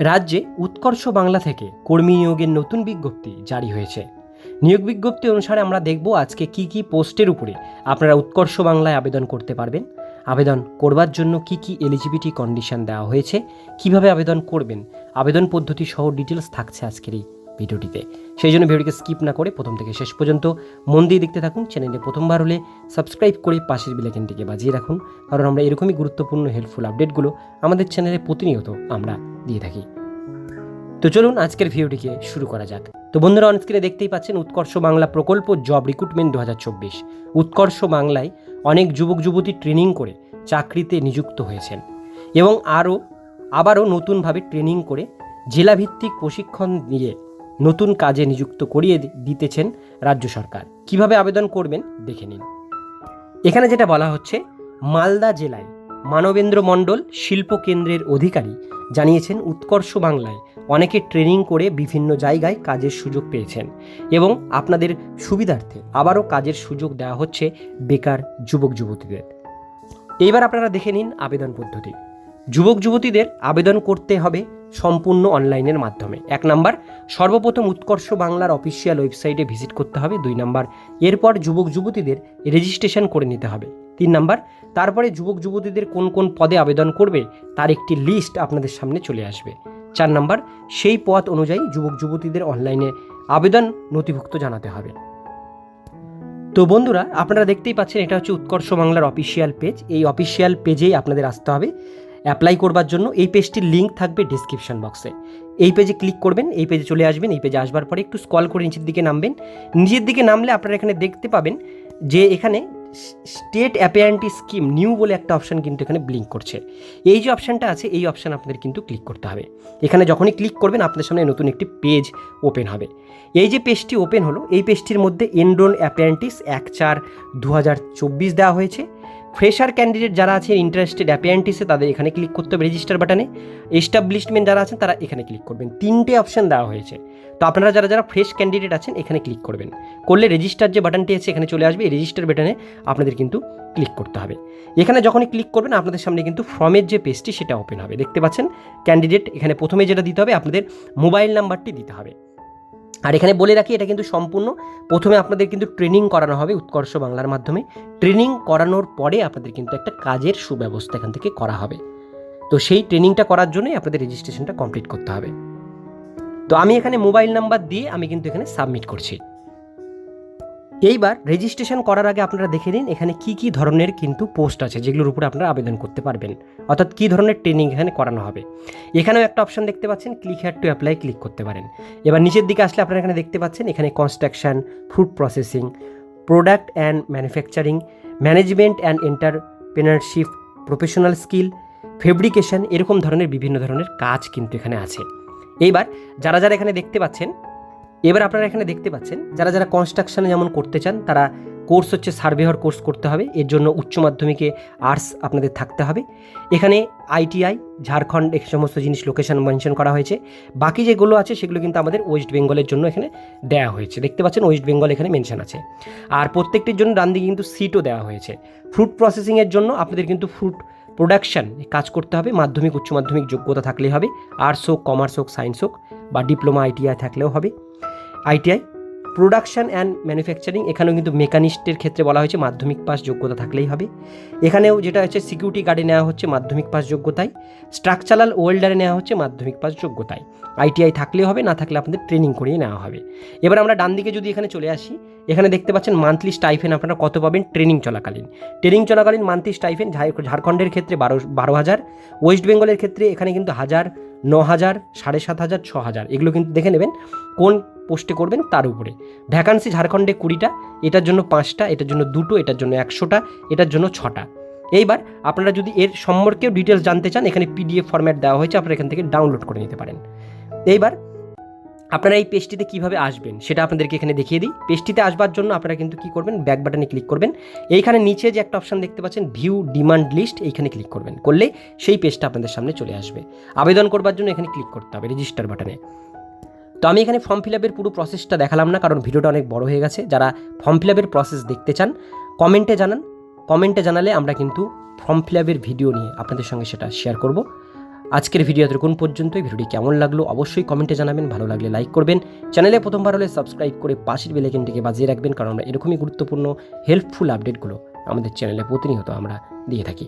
রাজ্যে উৎকর্ষ বাংলা থেকে কর্মী নিয়োগের নতুন বিজ্ঞপ্তি জারি হয়েছে। নিয়োগ বিজ্ঞপ্তি অনুসারে আমরা দেখব আজকে কি কি পোস্টের উপরে আপনারা উৎকর্ষ বাংলায় আবেদন করতে পারবেন। আবেদন করবার জন্য কি কি এলিজিবিলিটি কন্ডিশন দেওয়া হয়েছে, কীভাবে আবেদন করবেন, আবেদন পদ্ধতি সহ ডিটেলস থাকছে আজকের এই ভিডিওটিতে। সেই জন্য ভিডিওটিকে স্কিপ না করে প্রথম থেকে শেষ পর্যন্ত মন দিয়ে দেখতে থাকুন চ্যানেলে প্রথমবার হলে সাবস্ক্রাইব করে পাশের বেলাইকেনটিকে বাজিয়ে রাখুন, কারণ আমরা এরকমই গুরুত্বপূর্ণ হেল্পফুল আপডেটগুলো আমাদের চ্যানেলে প্রতিনিয়ত আমরা দিয়ে থাকি। তো চলুন আজকের ভিডিওটিকে শুরু করা যাক। তো বন্ধুরা অন স্ক্রিনে দেখতেই পাচ্ছেন উৎকর্ষ বাংলা প্রকল্প জব রিক্রুটমেন্ট দু উৎকর্ষ বাংলায় অনেক যুবক যুবতী ট্রেনিং করে চাকরিতে নিযুক্ত হয়েছেন এবং আরও, আবারও নতুনভাবে ট্রেনিং করে জেলাভিত্তিক প্রশিক্ষণ নিয়ে নতুন কাজে নিযুক্ত করিয়ে দিতেছেন রাজ্য সরকার। কীভাবে আবেদন করবেন দেখে নিন। এখানে যেটা বলা হচ্ছে, মালদা জেলায় মানবেন্দ্র মণ্ডল শিল্প কেন্দ্রের অধিকারী জানিয়েছেন উৎকর্ষ বাংলায় অনেকে ট্রেনিং করে বিভিন্ন জায়গায় কাজের সুযোগ পেয়েছেন এবং আপনাদের সুবিধার্থে আবারও কাজের সুযোগ দেওয়া হচ্ছে বেকার যুবক যুবতীদের। এইবার আপনারা দেখে নিন আবেদন পদ্ধতি। যুবক যুবতীদের আবেদন করতে হবে সম্পূর্ণ অনলাইনের মাধ্যমে। এক নাম্বার, সর্বপ্রথম উৎকর্ষ বাংলার অফিসিয়াল ওয়েবসাইটে ভিজিট করতে হবে। দুই নাম্বার, এরপর যুবক যুবতীদের রেজিস্ট্রেশন করে নিতে হবে। তিন নাম্বার, তারপরে যুবক যুবতীদের কোন কোন পদে আবেদন করবে তার একটি লিস্ট আপনাদের সামনে চলে আসবে। চার নাম্বার, সেই পদ অনুযায়ী যুবক যুবতীদের অনলাইনে আবেদন নথিভুক্ত জানাতে হবে। তো বন্ধুরা, আপনারা দেখতেই পাচ্ছেন এটা হচ্ছে উৎকর্ষ বাংলার অফিসিয়াল পেজ এই অফিসিয়াল পেজেই আপনাদের আসতে হবে। অ্যাপ্লাই করবার জন্য এই পেজটির লিঙ্ক থাকবে ডিসক্রিপশন বক্সে এই পেজে ক্লিক করবেন, এই পেজে চলে আসবেন, এই পেজে আসবার পরে একটু স্কল করে নিচের দিকে নামবেন। নিচের দিকে নামলে আপনারা এখানে দেখতে পাবেন যে এখানে স্টেট অ্যাপিয়ারেন্টি স্কিম নিউ বলে একটা অপশান কিন্তু এখানে ব্লিঙ্ক করছে। এই যে অপশানটা আছে, এই অপশান আপনাদের কিন্তু ক্লিক করতে হবে। এখানে যখনই ক্লিক করবেন আপনার সামনে নতুন একটি পেজ ওপেন হবে। এই যে পেজটি ওপেন হলো, এই পেজটির মধ্যে এনরোল অ্যাপিয়ারেন্টিস এক চার দু দেওয়া হয়েছে। ফ্রেশার ক্যান্ডিডেট যারা আছেন ইন্টারেস্টেড অ্যাপিয়ারেন্টিসে তাদের এখানে ক্লিক করতে হবে রেজিস্টার বাটনে এস্টাবলিশমেন্ট যারা আছেন, তারা এখানে ক্লিক করবেন। তিনটে অপশন দেওয়া হয়েছে। তো আপনারা যারা যারা ফ্রেশ ক্যান্ডিডেট আছেন, এখানে ক্লিক করবেন। করলে রেজিস্টার যে বাটনটি আছে, এখানে চলে আসবে। এই রেজিস্টার বাটনে আপনাদের কিন্তু ক্লিক করতে হবে। এখানে যখনই ক্লিক করবেন, আপনাদের সামনে কিন্তু ফর্মের যে পেজটি সেটা ওপেন হবে। দেখতে পাচ্ছেন ক্যান্ডিডেট এখানে প্রথমে যেটা দিতে হবে, আপনাদের মোবাইল নাম্বারটি দিতে হবে। আর এখানে বলে রাখি, এটা কিন্তু সম্পূর্ণ। প্রথমে আপনাদের কিন্তু ট্রেনিং করানো হবে উৎকর্ষ বাংলার মাধ্যমে। ট্রেনিং করানোর পরে আপনাদের কিন্তু একটা কাজের সুব্যবস্থা এখান থেকে করা হবে। তো সেই ট্রেনিংটা করার জন্যই আপনাদের রেজিস্ট্রেশনটা কমপ্লিট করতে হবে। তো আমি এখানে মোবাইল নাম্বার দিয়ে আমি কিন্তু এখানে সাবমিট করছি। এইবার রেজিস্ট্রেশন করার আগে আপনারা দেখে নিন এখানে কি কি ধরনের কিন্তু পোস্ট আছে যেগুলোর উপরে আপনারা আবেদন করতে পারবেন। অর্থাৎ কী ধরনের ট্রেনিং এখানে করানো হবে। এখানেও একটা অপশন দেখতে পাচ্ছেন click had to apply click করতে পারেন। এবার নিচের দিকে আসলে আপনারা এখানে দেখতে পাচ্ছেন, এখানে construction food processing product and manufacturing management and entrepreneurship professional skill fabrication এরকম ধরনের বিভিন্ন ধরনের কাজ কিন্তু এখানে আছে। এইবার যারা যারা এখানে দেখতে পাচ্ছেন এবার আপনারা এখানে দেখতে পাচ্ছেন, যারা যারা কনস্ট্রাকশনে যেমন করতে চান, তারা কোর্স হচ্ছে সার্ভেহর কোর্স করতে হবে। এর জন্য উচ্চ মাধ্যমিকে আর্টস আপনাদের থাকতে হবে। এখানে আইটিআই ঝাড়খণ্ড এই সমস্ত জিনিস লোকেশন মেনশন করা হয়েছে। বাকি যেগুলো আছে, সেগুলো কিন্তু আমাদের ওয়েস্ট বেঙ্গলের জন্য এখানে দেওয়া হয়েছে। দেখতে পাচ্ছেন ওয়েস্ট বেঙ্গল এখানে মেনশন আছে। আর প্রত্যেকটির জন্য ডান দিকে কিন্তু সিটও দেওয়া হয়েছে। ফ্রুট প্রসেসিংয়ের জন্য আপনাদের কিন্তু ফ্রুট প্রোডাকশন কাজ করতে হবে। মাধ্যমিক, উচ্চ মাধ্যমিক যোগ্যতা থাকলেই হবে। আর্টস হোক কমার্স হোক সায়েন্স হোক বা ডিপ্লোমা আইটিআই থাকলেও হবে। আইটিআই প্রোডাকশান অ্যান্ড ম্যানুফ্যাকচারিং এখানেও কিন্তু মেকানিস্টের ক্ষেত্রে বলা হয়েছে মাধ্যমিক পাস যোগ্যতা থাকলেই হবে। এখানেও যেটা হচ্ছে সিকিউরিটি গার্ডে নেওয়া হচ্ছে মাধ্যমিক পাস যোগ্যতায় স্ট্রাকচারাল ওয়েল্ডারে নেওয়া হচ্ছে মাধ্যমিক পাস যোগ্যতায়। আইটিআই থাকলেও হবে, না থাকলে আপনাদের ট্রেনিং করিয়ে নেওয়া হবে। এবার আমরা ডান দিকে যদি এখানে চলে আসি, এখানে দেখতে পাচ্ছেন মান্থলি স্টাইফেন আপনারা কত পাবেন ট্রেনিং চলাকালীন। ট্রেনিং চলাকালীন মান্থলি স্টাইফেন ঝাড়খণ্ডের ক্ষেত্রে বারো বারো হাজার ওয়েস্ট বেঙ্গলের ক্ষেত্রে এখানে কিন্তু হাজার, ন হাজার, সাড়ে সাত হাজার, ছ হাজার, এগুলো কিন্তু দেখে নেবেন। কোন পোস্টে করবেন তার উপরে। ভ্যাকান্সি ঝাড়খণ্ডে কুড়িটা, এটার জন্য পাঁচটা, এটার জন্য দুটো, এটার জন্য একশোটা, এটার জন্য ছটা। এইবার আপনারা যদি এর সম্পর্কেও ডিটেলস জানতে চান, এখানে পিডিএফ ফরম্যাট দেওয়া হয়েছে, আপনারা এখান থেকে ডাউনলোড করে নিতে পারেন। এইবার আপনারা এই পেজটিতে কীভাবে আসবেন, সেটা আপনাদেরকে এখানে দেখিয়ে দিই। পেজটিতে আসবার জন্য আপনারা কিন্তু কি করবেন ব্যাক বাটনে ক্লিক করবেন। এইখানে নিচে যে একটা অপশন দেখতে পাচ্ছেন ভিউ ডিমান্ড লিস্ট এইখানে ক্লিক করবেন। করলে সেই পেজটা আপনাদের সামনে চলে আসবে। আবেদন করবার জন্য এখানে ক্লিক করতে হবে রেজিস্টার বাটনে তো আমি এখানে ফর্ম ফিল আপের পুরো প্রসেসটা দেখালাম না, কারণ ভিডিওটা অনেক বড় হয়ে গেছে। যারা ফর্ম ফিল আপের প্রসেস দেখতে চান কমেন্টে জানান। কমেন্টে জানালে আমরা কিন্তু ফর্ম ফিল আপের ভিডিও নিয়ে আপনাদের সঙ্গে সেটা শেয়ার করব। আজকের ভিডিও এতক্ষণ পর্যন্ত ভিডিওটি কেমন লাগল অবশ্যই কমেন্টে জানাবেন, ভালো লাগলে লাইক করবেন। চ্যানেলে প্রথমবার হলে সাবস্ক্রাইব করে পাশের বেলাইকেনটিকে বাজিয়ে রাখবেন, কারণ আমরা এরকমই গুরুত্বপূর্ণ হেল্পফুল আপডেটগুলো আমাদের চ্যানেলে প্রতিনিয়ত আমরা দিয়ে থাকি।